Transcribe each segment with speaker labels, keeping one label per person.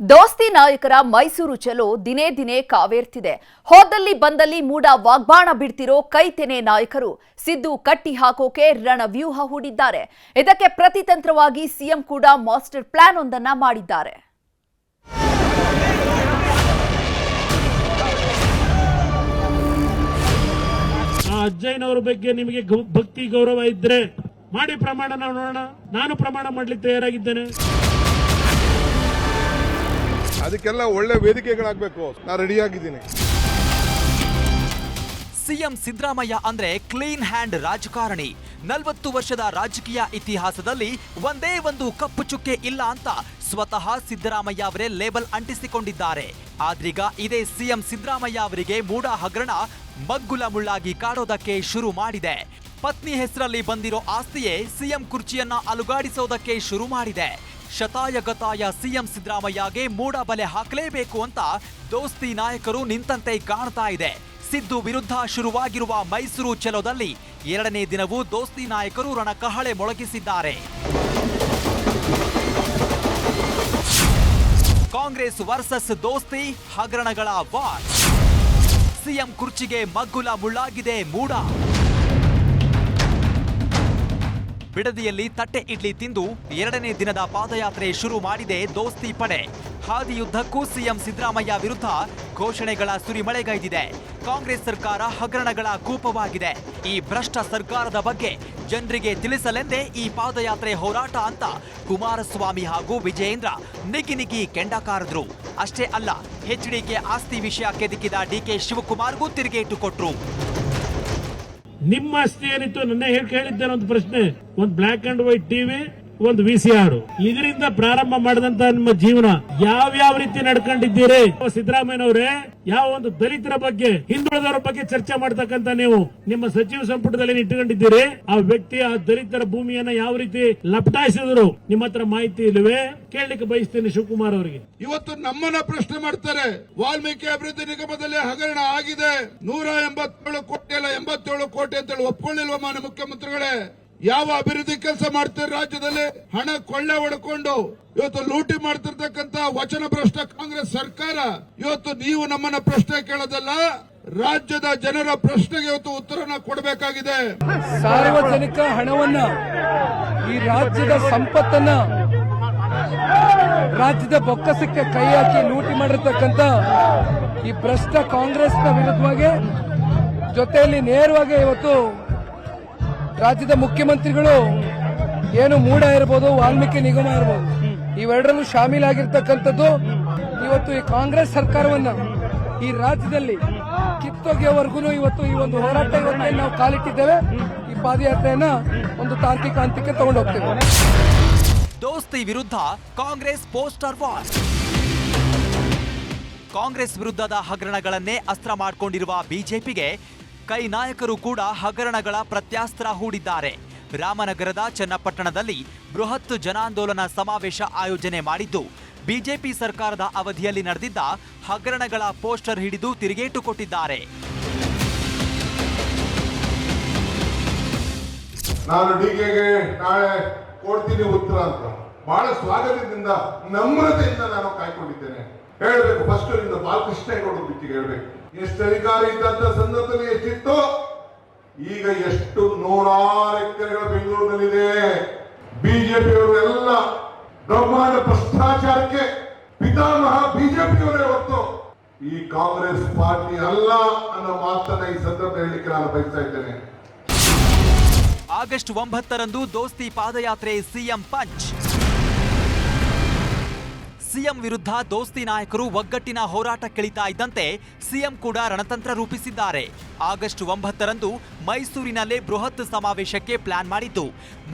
Speaker 1: ದೋಸ್ತಿ ನಾಯಕರ ಮೈಸೂರು ಚಲೋ ದಿನೇ ದಿನೇ ಕಾವೇರ್ತಿದೆ. ಹೋದಲ್ಲಿ ಬಂದಲ್ಲಿ ಮೂಡ ವಾಗ್ಬಾಣ ಬಿಡ್ತಿರೋ ಕೈತೆನೆ ನಾಯಕರು ಸಿದ್ದು ಕಟ್ಟಿ ಹಾಕೋಕೆ ರಣವ್ಯೂಹ ಹೂಡಿದ್ದಾರೆ. ಇದಕ್ಕೆ ಪ್ರತಿತಂತ್ರವಾಗಿ ಸಿಎಂ ಕೂಡ ಮಾಸ್ಟರ್ ಪ್ಲಾನ್ ಒಂದನ್ನ ಮಾಡಿದ್ದಾರೆ.
Speaker 2: ಅಜ್ಜಯ್ಯನವರ ಬಗ್ಗೆ ನಿಮಗೆ ಭಕ್ತಿ ಗೌರವ ಇದ್ರೆ ಮಾಡಿ ಪ್ರಮಾಣ ನೋಡೋಣ. ನಾನು ಪ್ರಮಾಣ ಮಾಡಲಿಕ್ಕೆ ತಯಾರಾಗಿದ್ದೇನೆ.
Speaker 3: ಅದಕ್ಕೆಲ್ಲ ಒಳ್ಳೆ ವೇದಿಕೆಗಳಾಗಬೇಕು. ನಾನು ರೆಡಿಯಾಗಿದ್ದೀನಿ.
Speaker 4: ಸಿಎಂ ಸಿದ್ದರಾಮಯ್ಯ ಅಂದ್ರೆ ಕ್ಲೀನ್ ಹ್ಯಾಂಡ್ ರಾಜಕಾರಣಿ. ನಲವತ್ತು ವರ್ಷದ ರಾಜಕೀಯ ಇತಿಹಾಸದಲ್ಲಿ ಒಂದೇ ಒಂದು ಕಪ್ಪು ಚುಕ್ಕೆ ಇಲ್ಲ ಅಂತ ಸ್ವತಃ ಸಿದ್ದರಾಮಯ್ಯ ಅವರೇ ಲೇಬಲ್ ಅಂಟಿಸಿಕೊಂಡಿದ್ದಾರೆ. ಆದ್ರೀಗ ಇದೇ ಸಿಎಂ ಸಿದ್ದರಾಮಯ್ಯ ಅವರಿಗೆ ಮೂಡ ಹಗರಣ ಮಗ್ಗುಲ ಮುಳ್ಳಾಗಿ ಕಾಡೋದಕ್ಕೆ ಶುರು ಮಾಡಿದೆ. ಪತ್ನಿ ಹೆಸರಲ್ಲಿ ಬಂದಿರೋ ಆಸ್ತಿಯೇ ಸಿಎಂ ಕುರ್ಚಿಯನ್ನ ಅಲುಗಾಡಿಸೋದಕ್ಕೆ ಶುರು ಮಾಡಿದೆ. ಶತಾಯಗತಾಯ ಸಿಎಂ ಸಿದ್ದರಾಮಯ್ಯಗೆ ಮೂಡ ಬಲೆ ಹಾಕಲೇಬೇಕು ಅಂತ ದೋಸ್ತಿ ನಾಯಕರು ನಿಂತಂತೆ ಕಾಣ್ತಾ ಇದೆ. ಸಿದ್ದು ವಿರುದ್ಧ ಶುರುವಾಗಿರುವ ಮೈಸೂರು ಚಲೋದಲ್ಲಿ ಎರಡನೇ ದಿನವೂ ದೋಸ್ತಿ ನಾಯಕರು ರಣಕಹಳೆ ಮೊಳಗಿಸಿದ್ದಾರೆ. ಕಾಂಗ್ರೆಸ್ ವರ್ಸಸ್ ದೋಸ್ತಿ ಹಗರಣಗಳ ವಾರ್. ಸಿಎಂ ಕುರ್ಚಿಗೆ ಮಗ್ಗುಲ ಮುಳ್ಳಾಗಿದೆ ಮೂಡ ಬಿಡದಿಯಲ್ಲಿ ತಟ್ಟೆ ಇಡ್ಲಿ ತಿಂದು ಎರಡನೇ ದಿನದ ಪಾದಯಾತ್ರೆ ಶುರು ಮಾಡಿದೆ ದೋಸ್ತಿ ಪಡೆ. ಹಾದಿಯುದ್ದಕ್ಕೂ ಸಿಎಂ ಸಿದ್ದರಾಮಯ್ಯ ವಿರುದ್ಧ ಘೋಷಣೆಗಳ ಸುರಿಮಳೆಗೈದಿದೆ. ಕಾಂಗ್ರೆಸ್ ಸರ್ಕಾರ ಹಗರಣಗಳ ಕೂಪವಾಗಿದೆ. ಈ ಭ್ರಷ್ಟ ಸರ್ಕಾರದ ಬಗ್ಗೆ ಜನರಿಗೆ ತಿಳಿಸಲೆಂದೇ ಈ ಪಾದಯಾತ್ರೆ ಹೋರಾಟ ಅಂತ ಕುಮಾರಸ್ವಾಮಿ ಹಾಗೂ ವಿಜಯೇಂದ್ರ ನಿಗಿ ನಿಗಿ ಅಷ್ಟೇ ಅಲ್ಲ ಎಚ್ಡಿಕೆ ಆಸ್ತಿ ವಿಷಯ ಕೆದಕಿದ ಡಿಕೆ ಶಿವಕುಮಾರ್ಗೂ ತಿರುಗೇಟು ಕೊಟ್ರು.
Speaker 2: ನಿಮ್ಮ ಆಸ್ತಿ ಏನಿತ್ತು ನನ್ನ ಹೇಳಿ ಕೇಳಿದ್ದೇನೆ ಒಂದು ಪ್ರಶ್ನೆ. ಒಂದು ಬ್ಲ್ಯಾಕ್ ಅಂಡ್ ವೈಟ್ ಟಿವಿ ಒಂದು ವಿ ಸಿ ಆರ್ ಇದರಿಂದ ಪ್ರಾರಂಭ ಮಾಡಿದಂತ ನಿಮ್ಮ ಜೀವನ ಯಾವ ಯಾವ ರೀತಿ ನಡ್ಕೊಂಡಿದ್ದೀರಿ? ಸಿದ್ದರಾಮಯ್ಯನವರೇ, ಯಾವ ಒಂದು ದಲಿತರ ಬಗ್ಗೆ, ಹಿಂದುಳಿದವರ ಬಗ್ಗೆ ಚರ್ಚೆ ಮಾಡ್ತಕ್ಕಂತ ನೀವು ನಿಮ್ಮ ಸಚಿವ ಸಂಪುಟದಲ್ಲಿ ಇಟ್ಟುಕೊಂಡಿದ್ದೀರಿ. ಆ ವ್ಯಕ್ತಿ, ಆ ದಲಿತರ ಭೂಮಿಯನ್ನ ಯಾವ ರೀತಿ ಲಪಟಾಯಿಸಿದ್ರು, ನಿಮ್ಮ ಹತ್ರ ಮಾಹಿತಿ ಇಲ್ಲವೇ? ಕೇಳಲಿಕ್ಕೆ ಬಯಸ್ತೀನಿ ಶಿವಕುಮಾರ್ ಅವರಿಗೆ.
Speaker 3: ಇವತ್ತು ನಮ್ಮನ್ನ ಪ್ರಶ್ನೆ ಮಾಡ್ತಾರೆ. ವಾಲ್ಮೀಕಿ ಅಭಿವೃದ್ಧಿ ನಿಗಮದಲ್ಲಿ ಹಗರಣ ಆಗಿದೆ. ನೂರ ಎಂಬತ್ತೇಳು ಕೋಟಿ ಅಲ್ಲ ಎಂಬತ್ತೇಳು ಕೋಟಿ ಅಂತೇಳಿ ಒಪ್ಕೊಳ್ಳಿಲ್ವ ಮಾನ್ಯ ಮುಖ್ಯಮಂತ್ರಿಗಳೇ? ಯಾವ ಅಭಿವೃದ್ಧಿ ಕೆಲಸ ಮಾಡ್ತಾರೆ ರಾಜ್ಯದಲ್ಲಿ ಹಣ ಕೊಳ್ಳೆ ಹೊಡ್ಕೊಂಡು ಇವತ್ತು ಲೂಟಿ ಮಾಡ್ತಿರ್ತಕ್ಕಂತ ವಚನ ಭ್ರಷ್ಟ ಕಾಂಗ್ರೆಸ್ ಸರ್ಕಾರ ಇವತ್ತು ನೀವು ನಮ್ಮನ್ನ ಪ್ರಶ್ನೆ ಕೇಳೋದಲ್ಲ, ರಾಜ್ಯದ ಜನರ ಪ್ರಶ್ನೆಗೆ ಇವತ್ತು ಉತ್ತರನ ಕೊಡಬೇಕಾಗಿದೆ.
Speaker 5: ಸಾರ್ವಜನಿಕ ಹಣವನ್ನ ಈ ರಾಜ್ಯದ ಸಂಪತ್ತನ್ನ ರಾಜ್ಯದ ಬೊಕ್ಕಸಕ್ಕೆ ಕೈ ಹಾಕಿ ಲೂಟಿ ಮಾಡಿರ್ತಕ್ಕಂಥ ಈ ಭ್ರಷ್ಟ ಕಾಂಗ್ರೆಸ್ನ ವಿರುದ್ಧವಾಗಿ ಜೊತೆಯಲ್ಲಿ ನೇರವಾಗಿ ಇವತ್ತು ರಾಜ್ಯದ ಮುಖ್ಯಮಂತ್ರಿಗಳು ಏನು ಮೂಡ ಇರ್ಬೋದು, ವಾಲ್ಮೀಕಿ ನಿಗಮ ಇರ್ಬೋದು, ಇವೆರಡರಲ್ಲೂ ಶಾಮೀಲಾಗಿರ್ತಕ್ಕಂಥದ್ದು. ಇವತ್ತು ಈ ಕಾಂಗ್ರೆಸ್ ಸರ್ಕಾರವನ್ನ ಈ ರಾಜ್ಯದಲ್ಲಿ ಕಿತ್ತೊಗೆಯವರೆಗೂ ಇವತ್ತು ಈ ಒಂದು ಹೋರಾಟ ನಾವು ಕಾಲಿಟ್ಟಿದ್ದೇವೆ. ಈ ಪಾದಯಾತ್ರೆಯನ್ನ ಒಂದು ತಾಂತ್ರಿಕ ಹಂತಕ್ಕೆ ತಗೊಂಡು ಹೋಗ್ತೇವೆ
Speaker 4: ದೋಸ್ತಿ ವಿರುದ್ಧ ಕಾಂಗ್ರೆಸ್ ಪೋಸ್ಟರ್ ವಾರ್. ಕಾಂಗ್ರೆಸ್ ವಿರುದ್ಧದ ಹಗರಣಗಳನ್ನೇ ಅಸ್ತ್ರ ಮಾಡಿಕೊಂಡಿರುವ ಬಿಜೆಪಿಗೆ ಕೈ ನಾಯಕರು ಕೂಡ ಹಗರಣಗಳ ಪ್ರತ್ಯಾಸ್ತ್ರ ಹೂಡಿದ್ದಾರೆ. ರಾಮನಗರದ ಚನ್ನಪಟ್ಟಣದಲ್ಲಿ ಬೃಹತ್ ಜನಾಂದೋಲನ ಸಮಾವೇಶ ಆಯೋಜನೆ ಮಾಡಿದ್ದು, ಬಿಜೆಪಿ ಸರ್ಕಾರದ ಅವಧಿಯಲ್ಲಿ ನಡೆದಿದ್ದ ಹಗರಣಗಳ ಪೋಸ್ಟರ್ ಹಿಡಿದು ತಿರುಗೇಟು ಕೊಟ್ಟಿದ್ದಾರೆ.
Speaker 3: ನಾನು ಡಿಕೆಗೆ ನಾಳೆ ಕೊಡ್ತೀನಿ ಉತ್ತರ ಅಂತ. ಬಹಳ ಸ್ವಾಗತದಿಂದ ನಮ್ರತೆಯಿಂದ ನಾನು ಕಾಯ್ಕೊಂಡಿದ್ದೇನೆ. ಹೇಳಬೇಕು ಫಸ್ಟ್ ಇಂದ ಬಾಲಕೃಷ್ಣೇಗೌಡ ಬಿಟ್ಟಿಗೆ ಹೇಳ್ಬೇಕು. ಎಷ್ಟು ಅಧಿಕಾರ ಇದ್ದಂತ ಸಂದರ್ಭದಲ್ಲಿ ಎಷ್ಟಿತ್ತು? ಈಗ ಎಷ್ಟು ನೂರಾರು ಎಕರೆಗಳ ಬೆಂಗಳೂರಿನಲ್ಲಿದೆ. ಬಿಜೆಪಿಯವರು ಎಲ್ಲ ಬ್ರಹ್ಮಾಂಡ ಭ್ರಷ್ಟಾಚಾರಕ್ಕೆ ಪಿತಾಮಹ ಬಿಜೆಪಿಯವರೇ ಹೊತ್ತು ಈ ಕಾಂಗ್ರೆಸ್ ಪಾರ್ಟಿ ಅಲ್ಲ ಅನ್ನೋ ಮಾತನ್ನ ಈ ಸಂದರ್ಭ ಹೇಳಲಿಕ್ಕೆ ನಾನು ಬಯಸ್ತಾ ಇದ್ದೇನೆ.
Speaker 4: ಆಗಸ್ಟ್ ಒಂಬತ್ತರಂದು ದೋಸ್ತಿ ಪಾದಯಾತ್ರೆ ಸಿಎಂ ಪಂಚ್. ಸಿಎಂ ವಿರುದ್ಧ ದೋಸ್ತಿ ನಾಯಕರು ಒಗ್ಗಟ್ಟಿನ ಹೋರಾಟ ಹೋರಾಟಕ್ಕಿಳಿತಾ ಇದ್ದಂತೆ ಸಿಎಂ ಕೂಡ ರಣತಂತ್ರ ರೂಪಿಸಿದ್ದಾರೆ. ಆಗಸ್ಟ್ ಒಂಬತ್ತರಂದು ಮೈಸೂರಿನಲ್ಲೇ ಬೃಹತ್ ಸಮಾವೇಶಕ್ಕೆ ಪ್ಲಾನ್ ಮಾಡಿದ್ದು,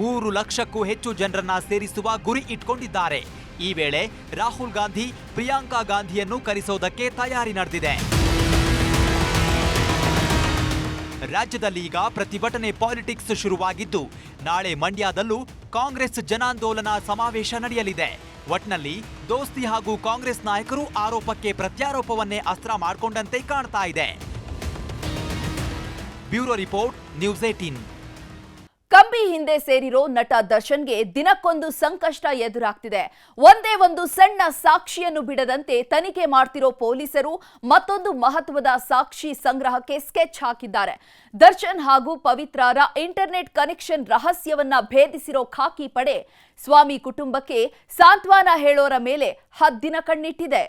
Speaker 4: ಮೂರು ಲಕ್ಷಕ್ಕೂ ಹೆಚ್ಚು ಜನರನ್ನ ಸೇರಿಸುವ ಗುರಿ ಇಟ್ಕೊಂಡಿದ್ದಾರೆ. ಈ ವೇಳೆ ರಾಹುಲ್ ಗಾಂಧಿ, ಪ್ರಿಯಾಂಕಾ ಗಾಂಧಿಯನ್ನು ಕರೆಸೋದಕ್ಕೆ ತಯಾರಿ ನಡೆದಿದೆ. ರಾಜ್ಯದಲ್ಲಿ ಈಗ ಪ್ರತಿಭಟನೆ ಪಾಲಿಟಿಕ್ಸ್ ಶುರುವಾಗಿದ್ದು, ನಾಳೆ ಮಂಡ್ಯದಲ್ಲೂ ಕಾಂಗ್ರೆಸ್ ಜನಾಂದೋಲನ ಸಮಾವೇಶ ನಡೆಯಲಿದೆ. ಒಟ್ನಲ್ಲಿ ದೋಸ್ತಿ ಹಾಗೂ ಕಾಂಗ್ರೆಸ್ ನಾಯಕರು ಆರೋಪಕ್ಕೆ ಪ್ರತ್ಯಾರೋಪವನ್ನೇ ಅಸ್ತ್ರ ಮಾಡಿಕೊಂಡಂತೆ ಕಾಣ್ತಾ ಇದೆ. ಬ್ಯೂರೋ ರಿಪೋರ್ಟ್, ನ್ಯೂಸ್ ಏಟೀನ್
Speaker 1: ಕಂಬಿ ಹಿಂದೆ ಸೇರಿರೋ ನಟ ದರ್ಶನ್ಗೆ ದಿನಕ್ಕೊಂದು ಸಂಕಷ್ಟ ಎದುರಾಗ್ತಿದೆ. ಒಂದೇ ಒಂದು ಸಣ್ಣ ಸಾಕ್ಷಿಯನ್ನು ಬಿಡದಂತೆ ತನಿಖೆ ಮಾಡ್ತಿರೋ ಪೊಲೀಸರು ಮತ್ತೊಂದು ಮಹತ್ವದ ಸಾಕ್ಷಿ ಸಂಗ್ರಹಕ್ಕೆ ಸ್ಕೆಚ್ ಹಾಕಿದ್ದಾರೆ. ದರ್ಶನ್ ಹಾಗೂ ಪವಿತ್ರರ ಇಂಟರ್ನೆಟ್ ಕನೆಕ್ಷನ್ ರಹಸ್ಯವನ್ನ ಭೇದಿಸಿರೋ ಖಾಕಿ ಪಡೆ ಸ್ವಾಮಿ ಕುಟುಂಬಕ್ಕೆ ಸಾಂತ್ವನ ಹೇಳೋರ ಮೇಲೆ ಹದ್ದಿನ ಕಣ್ಣಿಟ್ಟಿದೆ.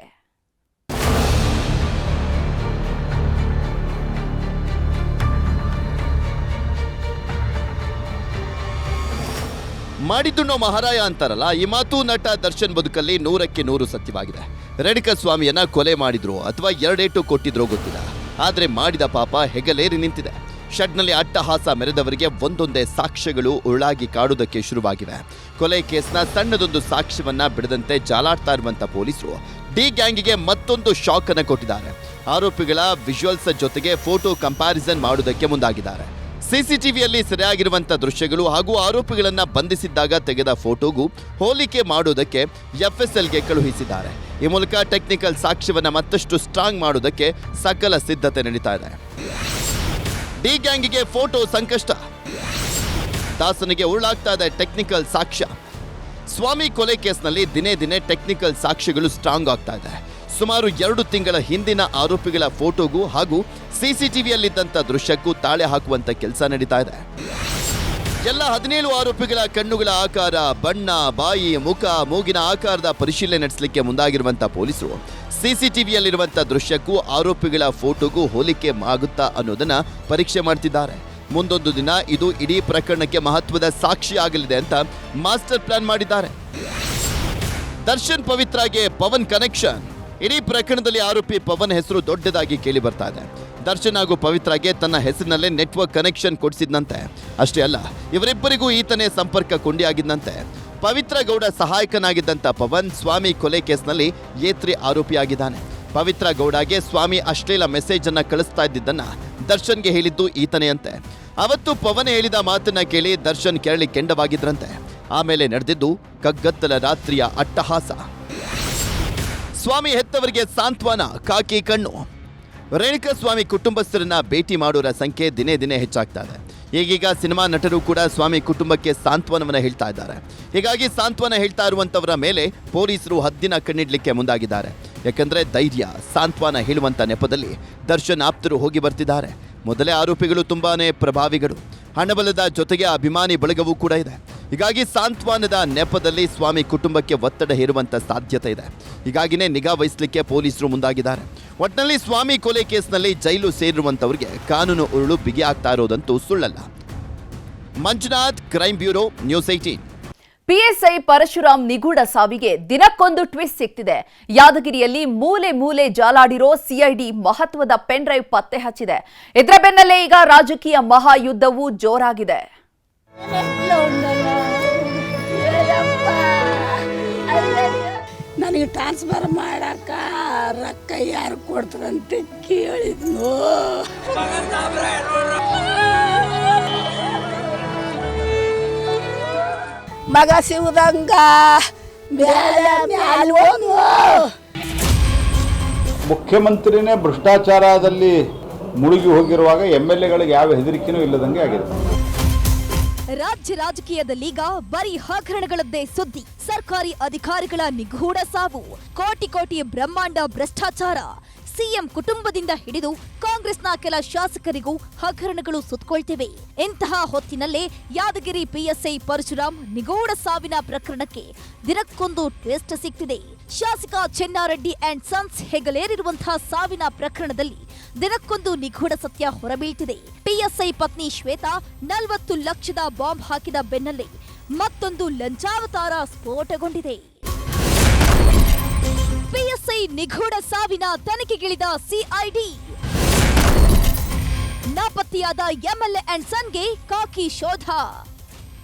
Speaker 6: ಮಾಡಿದ್ದುಣ್ಣೋ ಮಹಾರಾಯ ಅಂತಾರಲ್ಲ, ಈ ಮಾತು ನಟ ದರ್ಶನ್ ಬದುಕಲ್ಲಿ ನೂರಕ್ಕೆ ನೂರು ಸತ್ಯವಾಗಿದೆ. ರೇಣುಕ ಸ್ವಾಮಿಯನ್ನ ಕೊಲೆ ಮಾಡಿದ್ರು ಅಥವಾ ಎರಡೇಟು ಕೊಟ್ಟಿದ್ರೋ ಗೊತ್ತಿಲ್ಲ. ಆದ್ರೆ ಮಾಡಿದ ಪಾಪ ಹೆಗಲೇರಿ ನಿಂತಿದೆ. ಷಡ್ನಲ್ಲಿ ಅಟ್ಟಹಾಸ ಮೆರೆದವರಿಗೆ ಒಂದೊಂದೇ ಸಾಕ್ಷ್ಯಗಳು ಉರುಳಾಗಿ ಕಾಡುವುದಕ್ಕೆ ಶುರುವಾಗಿವೆ. ಕೊಲೆ ಕೇಸ್ನ ಸಣ್ಣದೊಂದು ಸಾಕ್ಷ್ಯವನ್ನ ಬಿಡದಂತೆ ಜಾಲಾಡ್ತಾ ಇರುವಂತ ಪೊಲೀಸರು ಡಿ ಗ್ಯಾಂಗಿಗೆ ಮತ್ತೊಂದು ಶಾಕ್ ಅನ್ನ ಕೊಟ್ಟಿದ್ದಾರೆ. ಆರೋಪಿಗಳ ವಿಜುವಲ್ಸ್ ಜೊತೆಗೆ ಫೋಟೋ ಕಂಪ್ಯಾರಿಸನ್ ಮಾಡುವುದಕ್ಕೆ ಮುಂದಾಗಿದ್ದಾರೆ. ಸಿಸಿಟಿವಿಯಲ್ಲಿ ಸೆರೆಯಾಗಿರುವಂಥ ದೃಶ್ಯಗಳು ಹಾಗೂ ಆರೋಪಿಗಳನ್ನು ಬಂಧಿಸಿದ್ದಾಗ ತೆಗೆದ ಫೋಟೋಗೂ ಹೋಲಿಕೆ ಮಾಡುವುದಕ್ಕೆ ಎಫ್ಎಸ್ಎಲ್ಗೆ ಕಳುಹಿಸಿದ್ದಾರೆ. ಈ ಮೂಲಕ ಟೆಕ್ನಿಕಲ್ ಸಾಕ್ಷ್ಯವನ್ನ ಮತ್ತಷ್ಟು ಸ್ಟ್ರಾಂಗ್ ಮಾಡುವುದಕ್ಕೆ ಸಕಲ ಸಿದ್ಧತೆ ನಡೀತಾ ಇದೆ. ಡಿ ಗ್ಯಾಂಗಿಗೆ ಫೋಟೋ ಸಂಕಷ್ಟ. ದಾಸನಿಗೆ ಉರುಳಾಗ್ತಾ ಇದೆ ಟೆಕ್ನಿಕಲ್ ಸಾಕ್ಷ್ಯ. ಸ್ವಾಮಿ ಕೊಲೆ ಕೇಸ್ನಲ್ಲಿ ದಿನೇ ದಿನೇ ಟೆಕ್ನಿಕಲ್ ಸಾಕ್ಷ್ಯಗಳು ಸ್ಟ್ರಾಂಗ್ ಆಗ್ತಾ ಇದೆ. ಸುಮಾರು ಎರಡು ತಿಂಗಳ ಹಿಂದಿನ ಆರೋಪಿಗಳ ಫೋಟೋಗೂ ಹಾಗೂ ಸಿಸಿಟಿವಿಯಲ್ಲಿದ್ದಂಥ ದೃಶ್ಯಕ್ಕೂ ತಾಳೆ ಹಾಕುವಂತ ಕೆಲಸ ನಡೀತಾ ಇದೆ. ಎಲ್ಲ ಹದಿನೇಳು ಆರೋಪಿಗಳ ಕಣ್ಣುಗಳ ಆಕಾರ, ಬಣ್ಣ, ಬಾಯಿ, ಮುಖ, ಮೂಗಿನ ಆಕಾರದ ಪರಿಶೀಲನೆ ನಡೆಸಲಿಕ್ಕೆ ಮುಂದಾಗಿರುವಂತಹ ಪೊಲೀಸರು ಸಿಸಿಟಿವಿಯಲ್ಲಿರುವಂತಹ ದೃಶ್ಯಕ್ಕೂ ಆರೋಪಿಗಳ ಫೋಟೋಗೂ ಹೋಲಿಕೆ ಆಗುತ್ತಾ ಅನ್ನೋದನ್ನ ಪರೀಕ್ಷೆ ಮಾಡ್ತಿದ್ದಾರೆ. ಮುಂದೊಂದು ದಿನ ಇದು ಇಡೀ ಪ್ರಕರಣಕ್ಕೆ ಮಹತ್ವದ ಸಾಕ್ಷಿ ಆಗಲಿದೆ ಅಂತ ಮಾಸ್ಟರ್ ಪ್ಲಾನ್ ಮಾಡಿದ್ದಾರೆ. ದರ್ಶನ್ ಪವಿತ್ರಾಗೆ ಪವನ್ ಕನೆಕ್ಷನ್. ಇಡೀ ಪ್ರಕರಣದಲ್ಲಿ ಆರೋಪಿ ಪವನ್ ಹೆಸರು ದೊಡ್ಡದಾಗಿ ಕೇಳಿ ಬರ್ತಾ ಇದೆ. ದರ್ಶನ್ ಹಾಗೂ ಪವಿತ್ರಾಗೆ ತನ್ನ ಹೆಸರಿನಲ್ಲೇ ನೆಟ್ವರ್ಕ್ ಕನೆಕ್ಷನ್ ಕೊಡಿಸಿದ್ನಂತೆ. ಅಷ್ಟೇ ಅಲ್ಲ, ಇವರಿಬ್ಬರಿಗೂ ಈತನೇ ಸಂಪರ್ಕ ಕೊಂಡಿಯಾಗಿದ್ದಂತೆ ಪವಿತ್ರ ಗೌಡ ಸಹಾಯಕನಾಗಿದ್ದಂಥ ಪವನ್ ಸ್ವಾಮಿ ಕೊಲೆ ಕೇಸ್ನಲ್ಲಿ ಏತ್ರಿ ಆರೋಪಿಯಾಗಿದ್ದಾನೆ. ಪವಿತ್ರ ಗೌಡಗೆ ಸ್ವಾಮಿ ಅಶ್ಲೀಲ ಮೆಸೇಜ್ ಅನ್ನ ಕಳಿಸ್ತಾ ಇದ್ದಿದ್ದನ್ನ ದರ್ಶನ್ಗೆ ಹೇಳಿದ್ದು ಈತನೇ ಅಂತೆ. ಅವತ್ತು ಪವನ್ ಹೇಳಿದ ಮಾತನ್ನ ಕೇಳಿ ದರ್ಶನ್ ಕೆರಳಿ ಕೆಂಡವಾಗಿದ್ರಂತೆ. ಆಮೇಲೆ ನಡೆದಿದ್ದು ಕಗ್ಗತ್ತಲ ರಾತ್ರಿಯ ಅಟ್ಟಹಾಸ. ಸ್ವಾಮಿ ಹೆತ್ತವರಿಗೆ ಸಾಂತ್ವನ, ಕಾಕಿ ಕಣ್ಣು. ರೇಣುಕಾ ಸ್ವಾಮಿ ಕುಟುಂಬಸ್ಥರನ್ನ ಭೇಟಿ ಮಾಡೋರ ಸಂಖ್ಯೆ ದಿನೇ ದಿನೇ ಹೆಚ್ಚಾಗ್ತಾ ಇದೆ. ಈಗೀಗ ಸಿನಿಮಾ ನಟರು ಕೂಡ ಸ್ವಾಮಿ ಕುಟುಂಬಕ್ಕೆ ಸಾಂತ್ವನವನ್ನ ಹೇಳ್ತಾ ಇದ್ದಾರೆ. ಹೀಗಾಗಿ ಸಾಂತ್ವನ ಹೇಳ್ತಾ ಇರುವಂತವರ ಮೇಲೆ ಪೊಲೀಸರು ಹದ್ದಿನ ಕಣ್ಣಿಡ್ಲಿಕ್ಕೆ ಮುಂದಾಗಿದ್ದಾರೆ. ಯಾಕಂದ್ರೆ ಧೈರ್ಯ, ಸಾಂತ್ವನ ಹೇಳುವಂತ ನೆಪದಲ್ಲಿ ದರ್ಶನ್ ಆಪ್ತರು ಹೋಗಿ ಬರ್ತಿದ್ದಾರೆ. ಮೊದಲೇ ಆರೋಪಿಗಳು ತುಂಬಾನೇ ಪ್ರಭಾವಿಗಳು. ಹಣಬಲದ ಜೊತೆಗೆ ಅಭಿಮಾನಿ ಬಳಗವೂ ಕೂಡ ಇದೆ. ಹೀಗಾಗಿ ಸಾಂತ್ವನದ ನೆಪದಲ್ಲಿ ಸ್ವಾಮಿ ಕುಟುಂಬಕ್ಕೆ ಒತ್ತಡ ಹೇರುವಂಥ ಸಾಧ್ಯತೆ ಇದೆ. ಹೀಗಾಗಿನೇ ನಿಗಾ ವಹಿಸಲಿಕ್ಕೆ ಪೊಲೀಸರು ಮುಂದಾಗಿದ್ದಾರೆ. ಒಟ್ಟಿನಲ್ಲಿ ಸ್ವಾಮಿ ಕೊಲೆ ಕೇಸ್ನಲ್ಲಿ ಜೈಲು ಸೇರಿರುವಂತವರಿಗೆ ಕಾನೂನು ಉರುಳು ಬಿಗಿ ಆಗ್ತಾ ಇರೋದಂತೂ ಸುಳ್ಳಲ್ಲ. Manjunath crime bureau news eighteen
Speaker 1: PSI Parashuram ನಿಗೂಢ ಸಾವಿಗೆ ದಿನಕ್ಕೊಂದು ಟ್ವಿಸ್ಟ್ ಸಿಕ್ತಿದೆ. ಯಾದಗಿರಿಯಲ್ಲಿ ಮೂಲೆ ಮೂಲೆ ಜಾಲಾಡಿರೋ ಸಿಐಡಿ ಮಹತ್ವದ ಪೆನ್ ಡ್ರೈವ್ ಪತ್ತೆ ಹಚ್ಚಿದೆ. ಇದರ ಬೆನ್ನಲ್ಲೇ ಈಗ ರಾಜಕೀಯ ಮಹಾಯುದ್ಧವೂ ಜೋರಾಗಿದೆ.
Speaker 7: ನನಗೆ ಟ್ರಾನ್ಸ್ಫರ್ ಮಾಡಕ್ಕ ರೊಕ್ಕ ಯಾರು ಕೊಡ್ತಾರಂತ ಕೇಳಿದ್ನು ಮಗ ಸಿಗುದಂಗ.
Speaker 8: ಮುಖ್ಯಮಂತ್ರಿನೇ ಭ್ರಷ್ಟಾಚಾರದಲ್ಲಿ ಮುಳುಗಿ ಹೋಗಿರುವಾಗ ಎಂ ಎಲ್ ಎಗಳಿಗೆ ಯಾವ ಹೆದರಿಕೆನೂ ಇಲ್ಲದಂಗೆ ಆಗಿದೆ
Speaker 9: ರಾಜ್ಯ ರಾಜಕೀಯದಲ್ಲೀಗ ಬರೀ ಹಗರಣಗಳದ್ದೇ ಸುದ್ದಿ. ಸರ್ಕಾರಿ ಅಧಿಕಾರಿಗಳ ನಿಗೂಢ ಸಾವು. ಕೋಟಿ ಕೋಟಿ ಬ್ರಹ್ಮಾಂಡ ಭ್ರಷ್ಟಾಚಾರ. ಸಿಎಂ ಕುಟುಂಬದಿಂದ ಹಿಡಿದು ಕಾಂಗ್ರೆಸ್ನ ಕೆಲ ಶಾಸಕರಿಗೂ ಹಗರಣಗಳು ಸುತ್ತಕೊಳ್ತಿವೆ. ಇಂತಹ ಹೊತ್ತಿನಲ್ಲೇ ಯಾದಗಿರಿ ಪಿಎಸ್ಐ ಪರಶುರಾಮ್ ನಿಗೂಢ ಸಾವಿನ ಪ್ರಕರಣಕ್ಕೆ ದಿನಕ್ಕೊಂದು ಟ್ವಿಸ್ಟ್ ಸಿಗ್ತಿದೆ ಶಾಸಕ ಚೆನ್ನಾರೆಡ್ಡಿ ಅಂಡ್ ಸನ್ಸ್ ಹೆಗಲೇರಿರುವಂತಹ ಸಾವಿನ ಪ್ರಕರಣದಲ್ಲಿ ದಿನಕ್ಕೊಂದು ನಿಗೂಢ ಸತ್ಯ ಹೊರಬೀಳ್ತಿದೆ. ಪಿಎಸ್ಐ ಪತ್ನಿ ಶ್ವೇತಾ ನಲವತ್ತು ಲಕ್ಷದ ಬಾಂಬ್ ಹಾಕಿದ ಬೆನ್ನಲ್ಲೇ ಮತ್ತೊಂದು ಲಂಚಾವತಾರ ಸ್ಫೋಟಗೊಂಡಿದೆ. ಪಿಎಸ್ಐ ನಿಗೂಢ ಸಾವಿನ ತನಿಖೆಗಿಳಿದ ಸಿಐಡಿ ನಾಪತ್ತೆಯಾದ ಎಂಎಲ್ಎ ಅಂಡ್ ಸನ್ಗೆ ಕಾಕಿ ಶೋಧ.